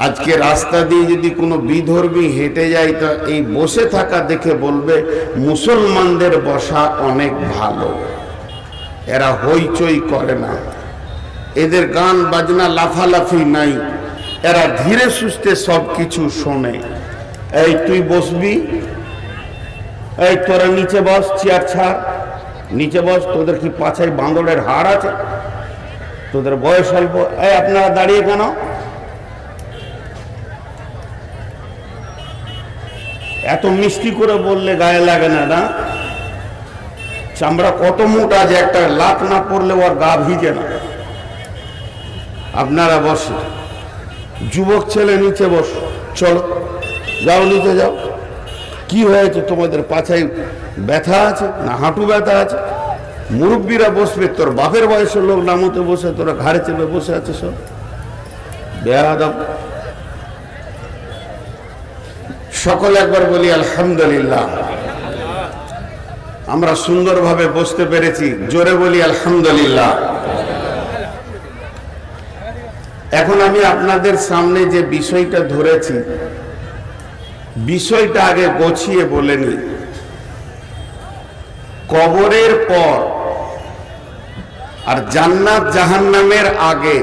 আজকে রাস্তা দিয়ে যদি কোনো বিধর্মী হেঁটে যায়, তো এই বসে থাকা দেখে বলবে, মুসলমানদের বসা অনেক ভালো। এরা হইচই করে না। এদের গান, বাজনা লাফালাফি নাই। এরা ধীরে সুস্থে সব কিছু শোনে। এই, তুই বসবি? এই, তোরা নিচে বস, চেয়ার ছাড়। নিচে বস, তোদের কি পাছায় বাঁদরের হাড় আছে? তোদের বয়স অল্প। এই, আপনারা দাঁড়িয়ে কেন? এত মিষ্টি করে বললে গায়ে লাগে না না? চামড়া কত মোটা যে একটা লাত না পড়লে ওর গা ভিজে না। আপনারা বসে যুবক ছেলে, নিচে বস। চলো। যাও, নিচে যাও। কি হয়েছে? তোমাদের পাছায় ব্যথা আছে না হাঁটু ব্যথা আছে? মুরব্বীরা বসবে। তোর বাপের বয়সের লোক নামতে বসে, তোরা ঘাড়ে চেপে বসে আছে সব। বেয়াদব। সকলে একবার বলি, আলহামদুলিল্লাহ। আমরা সুন্দরভাবে বসতে পেরেছি, জোরে বলি, আলহামদুলিল্লাহ। এখন আমি আপনাদের সামনে যে বিষয়টা ধরেছি, বিষয়টা আগে গোছিয়ে বলে নি কবরের পর আর জান্নাত জাহান্নামের আগে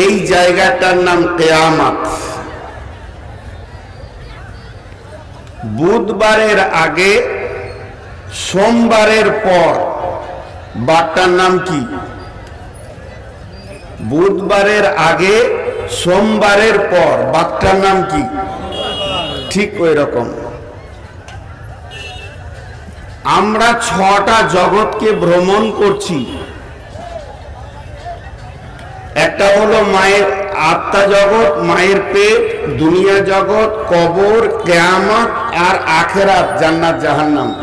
এই জায়গাটার নাম কেয়ামাত। বুধবারের আগে, সোমবারের পর। বারটার নাম কি? বুধবারের আগে, সোমবারের পর। বাঘটার নাম কি? ঠিক ওই রকম। আমরা ছটা জগৎকে ভ্রমণ করছি। একটা হলো মায়ের আত্মা জগৎ, মায়ের পেট, দুনিয়া জগৎ, কবর, কেয়ামত আর আখেরাত, জান্নাত, জাহান্নাম।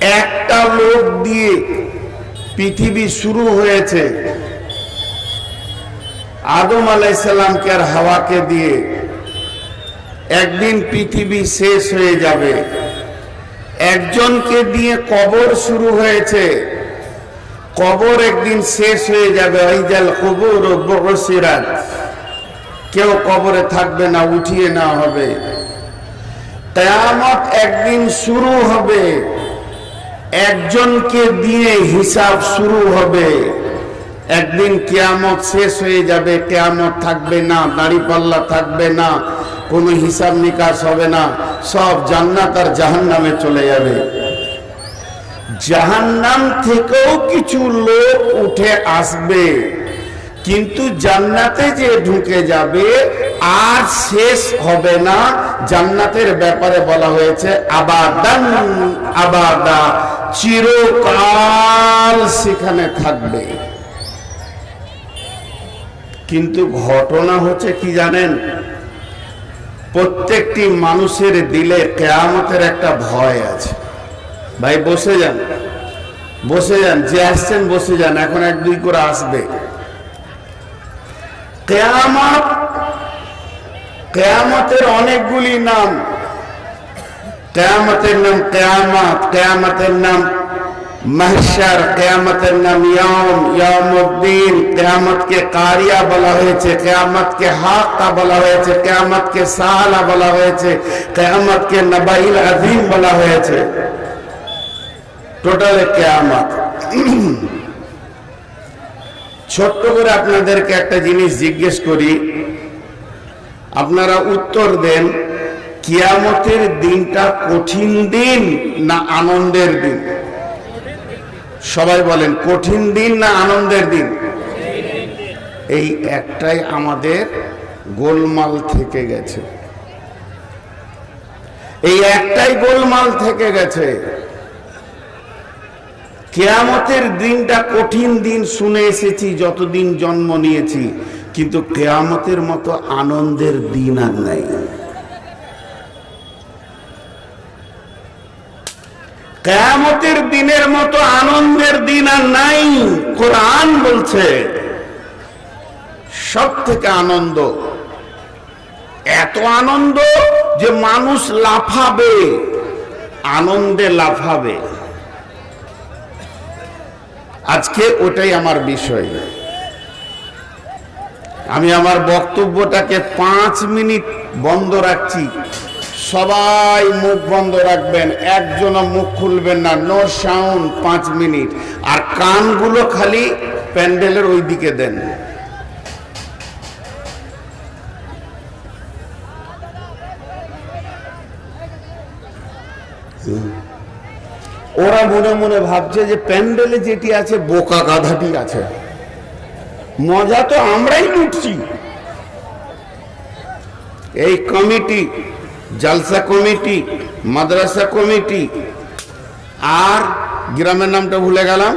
একটা লোক দিয়ে পৃথিবী শুরু হয়েছে। আদম আলাইসাল্লামকে আর হাওয়াকে দিয়ে একদিন পৃথিবী শেষ হয়ে যাবে। একজনকে দিয়ে কবর শুরু হয়েছে। কবর একদিন শেষ হয়ে যাবে ওইজাল কবর ও বসিরাত কেউ কবরে থাকবে না, উঠিয়ে না হবে। কেয়ামত একদিন শুরু হবে। একজনকে দিয়ে হিসাব শুরু হবে। একদিন কেয়ামত শেষ হয়ে যাবে, কেয়ামত থাকবে না, দাড়িপাল্লা থাকবে না, কোনো হিসাব নিকাশ হবে না, সব জান্নাত আর জাহান্নামে চলে যাবে। জাহান্নাম থেকেও কিছু লোক উঠে আসবে। কিন্তু জান্নাতে যে ঢুকে যাবে, আর শেষ হবে না। জান্নাতের ব্যাপারে বলা হয়েছে, আবাদান, আবাদা, চিরকাল সেখানে থাকবে। কিন্তু ঘটনা হচ্ছে কি জানেন? প্রত্যেকটি মানুষের দিলে কেয়ামতের একটা ভয় আছে। ভাই, বসে যান। বসে যান, যে আসছেন বসে যান, এখন এক দুই করে আসবে। কেয়ামত, কেয়ামতের অনেকগুলি নাম। কেয়ামতের নাম কেয়ামত, কেয়ামতের নাম মাহসার কেয়ামতের নাম ইয়ম ইয়মুদ্দিন কেয়ামতকে কারিয়া বলা হয়েছে, কেয়ামতকে হাক্কা বলা হয়েছে, কেয়ামতকে সাহালা বলা হয়েছে, কেয়ামতকে নবাইল আজিম বলা হয়েছে। টোটাল কেয়ামত। ছোট্ট করে আপনাদেরকে একটা জিনিস জিজ্ঞেস করি। আপনারা উত্তর দেন, কিয়ামতের দিনটা কঠিন দিন না আনন্দের দিন? সবাই বলেন, কঠিন দিন না আনন্দের দিন? এই একটাই আমাদের গোলমাল থেকে গেছে। এই একটাই গোলমাল থেকে গেছে। কেয়ামতের দিনটা কঠিন দিন শুনে এসেছি, যতদিন জন্ম নিয়েছি, কিন্তু কেয়ামতের মতো আনন্দের দিন আর নাই। কেয়ামতের দিনের মতো আনন্দের দিন আর নাই, কোরআন বলছে। সব থেকে আনন্দ, এত আনন্দ যে মানুষ লাফাবে, আনন্দে লাফাবে। আজকে ওটাই আমার বিষয়। আমি আমার বক্তব্যটাকে পাঁচ মিনিট বন্ধ রাখছি। সবাই মুখ বন্ধ রাখবেন, একজনও মুখ খুলবেন না। নো সাউন্ড পাঁচ মিনিট। আর কানগুলো খালি প্যান্ডেলের ওই দিকে দেন ওরা মনে মনে ভাবছে যে প্যান্ডেলে যেটি আছে, বোকা গাধাটি আছে। মজা তো আমরাই লুটছি। এই কমিটি, জালসা কমিটি, মাদ্রাসা কমিটি, আর গ্রামের নামটা ভুলে গেলাম?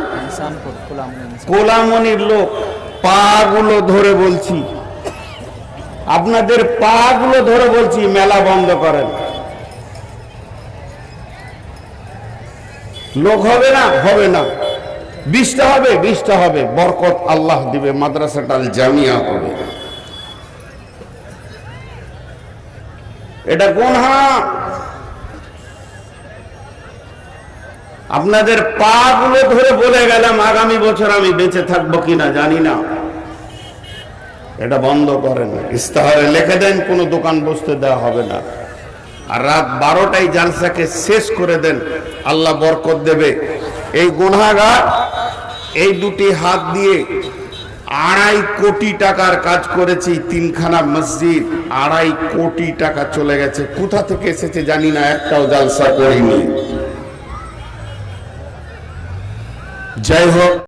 কোলামনির লোক, পাগুলো ধরে বলছি। আপনাদের পাগুলো ধরে বলছি, মেলা বন্ধ করেন। লোক হবে না হবে না। বিশটা হবে বিশটা হবে। বরকত আল্লাহ দিবে মাদ্রাসাটাল জামিয়া হবে। এটা গোনহা আপনাদের পা গুলো ধরে বলে গেলাম, আগামী বছর আমি বেঁচে থাকব কিনা জানি না। এটা বন্ধ করেন। ইস্তাহারে লিখে দেন, কোনো দোকান বসতে দেওয়া হবে না। আর রাত বারোটায় জালসাকে শেষ করে দেন, আল্লাহ বরকত দেবে। এই গুনাগার এই দুটি হাত দিয়ে আড়াই কোটি টাকার কাজ করেছি, তিনখানা মসজিদ, আড়াই কোটি টাকা চলে গেছে। কোথা থেকে এসেছে জানি না, একটাও জালসা করিনি। যাই হোক।